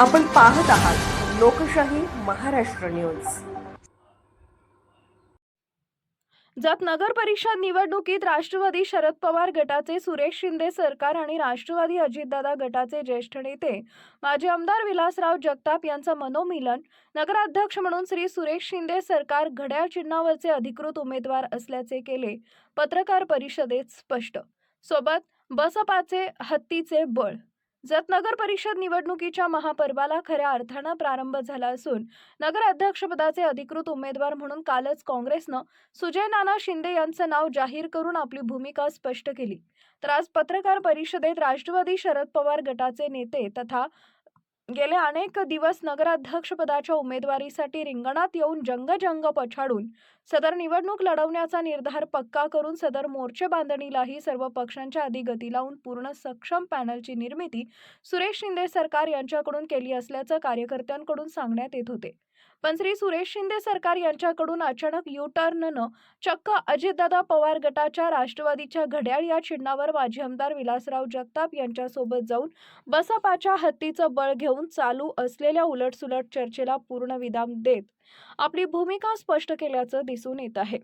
आपण पाहत आहात लोकशाही महाराष्ट्र न्यूज. जत नगर परिषद निवडणुकीत राष्ट्रवादी शरद पवार गटाचे सुरेश शिंदे सरकार आणि राष्ट्रवादी अजितदादा गटाचे ज्येष्ठ नेते माजी आमदार विलासराव जगताप यांचं मनोमिलन नगराध्यक्ष म्हणून श्री सुरेश शिंदे सरकार घड्याळ चिन्हावरचे अधिकृत उमेदवार असल्याचे केले पत्रकार परिषदेत स्पष्ट. सोबत बसपाचे हत्तीचे बळ. जत नगर परिषद निवडणुकीच्या महापर्वाला खऱ्या अर्थानं प्रारंभ झाला असून नगर अध्यक्षपदाचे अधिकृत उमेदवार म्हणून कालच काँग्रेसनं सुजय नाना शिंदे यांचं नाव जाहीर करून आपली भूमिका स्पष्ट केली. तर आज पत्रकार परिषदेत राष्ट्रवादी शरद पवार गटाचे नेते तथा गेले अनेक दिवस नगराध्यक्षपदाच्या उमेदवारीसाठी रिंगणात येऊन जंगजंग पछाडून सदर निवडणूक लढवण्याचा निर्धार पक्का करून सदर मोर्चे बांधणीलाही सर्व पक्षांच्या आधी गती लावून पूर्ण सक्षम पॅनलची निर्मिती सुरेश शिंदे सरकार यांच्याकडून केली असल्याचं कार्यकर्त्यांकडून सांगण्यात येत होते. पण श्री सुरेश शिंदे सरकार यांच्याकडून अचानक यू टर्ननं चक्क अजितदादा पवार गटाच्या राष्ट्रवादीच्या घड्याळ या चिन्हावर माजी आमदार विलासराव जगताप यांच्यासोबत जाऊन बसपाच्या हत्तीचं बळ घेऊन चालू असलेल्या उलटसुलट चर्चेला पूर्ण विराम देत आपली भूमिका स्पष्ट केल्याचं दिसून येत आहे.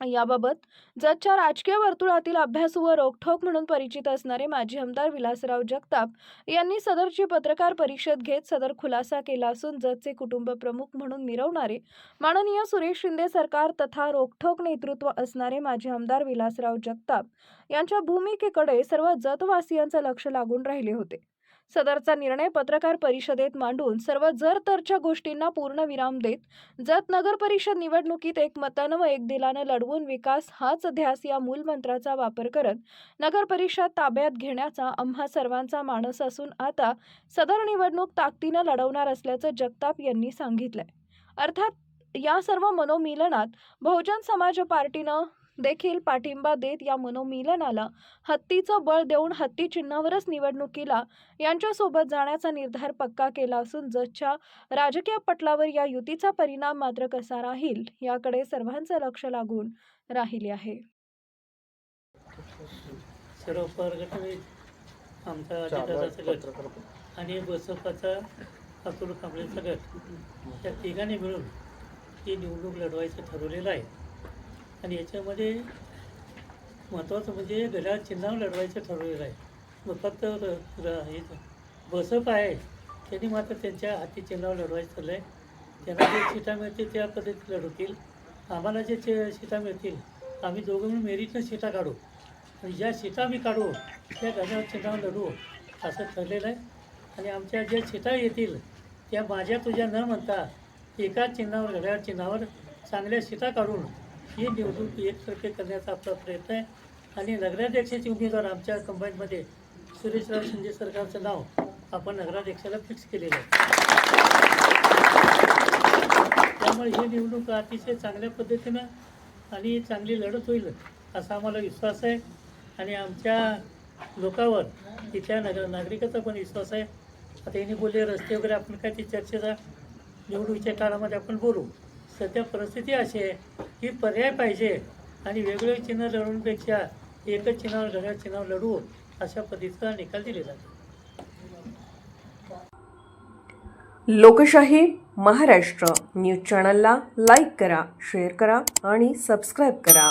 याबाबत जतच्या राजकीय वर्तुळातील अभ्यासू व रोखठोक म्हणून परिचित असणारे माजी आमदार विलासराव जगताप यांनी सदरची पत्रकार परिषद घेत सदर खुलासा केला असून जतचे कुटुंब प्रमुख म्हणून मिरवणारे माननीय सुरेश शिंदे सरकार तथा रोखठोक नेतृत्व असणारे माजी आमदार विलासराव जगताप यांच्या भूमिकेकडे सर्व जतवासियांचं लक्ष लागून राहिले होते. सदरचा निर्णय पत्रकार परिषदेत मांडून सर्व जर तरच्या गोष्टींना पूर्ण विराम देत जत नगर परिषद निवडणुकीत एकमतानं व एक दिलानं लढवून विकास हाच ध्यास या मूलमंत्राचा वापर करत नगर परिषद ताब्यात घेण्याचा आम्हा सर्वांचा मानस असून आता सदर निवडणूक ताकदीनं लढवणार असल्याचं जगताप यांनी सांगितलंय. अर्थात या सर्व मनोमिलनात बहुजन समाज पार्टीनं देखील पाठिंबा देत या मनोमिलनाला हत्तीचं बळ देऊन हत्ती चिन्हावरच निवडणुकीला यांच्यासोबत जाण्याचा निर्धार पक्का केला असून जसच्या राजकीय पटलावर या युतीचा परिणाम मात्र कसा राहील याकडे सर्वांचं लक्ष लागून राहिले आहे. सर्व आमचा आणि बसपाचा अतुल कांबळेचा गट या तिघांनी मिळून ही निवडणूक लढवायचं ठरवलेलं आहे. आणि याच्यामध्ये महत्त्वाचं म्हणजे घड्याळ चिन्हावर लढवायचं ठरवलेलं आहे. मग फक्त बसप आहे. त्यांनी मात्र त्यांच्या हाती चिन्हावर लढवायचं ठरलं आहे त्यांना जे सीटा मिळतील त्या पद्धतीत लढवतील. आम्हाला जे चे सीटा मिळतील आम्ही दोघं मिळून मेरिटनं सीटा काढू. आणि ज्या सीटा आम्ही काढू त्या घड्याळ चिन्हावर लढू असं ठरलेलं आहे. आणि आमच्या ज्या सीटा येतील त्या माझ्या तुझ्या न म्हणता एका चिन्हावर घड्याळ चिन्हावर चांगल्या सीटा काढून ही निवडणूक एकतर्फे करण्याचा आपला प्रयत्न आहे. आणि नगराध्यक्षाचे उमेदवार आमच्या कंबाईनमध्ये सुरेशराव शिंदे सरकारचं नाव आपण नगराध्यक्षाला फिक्स केलेलं आहे. त्यामुळे ही निवडणूक अतिशय चांगल्या पद्धतीनं आणि चांगली लढत होईल असा आम्हाला विश्वास आहे. आणि आमच्या लोकावर तिथल्या नगर नागरिकाचा पण विश्वास आहे. आता यांनी बोलले रस्ते वगैरे आपण काय ती चर्चेचा निवडणुकीच्या काळामध्ये आपण बोलू. सध्या परिस्थिती अशी आहे की पर्याय पाहिजे आणि वेगवेगळे चिन्ह लढवण्यापेक्षा एकच चिन्हावर घड्याळ चिन्हावर लढवू अशा पद्धतीचा निकाल दिलेला लोकशाही महाराष्ट्र न्यूज चॅनलला लाईक करा शेअर करा आणि सबस्क्राईब करा.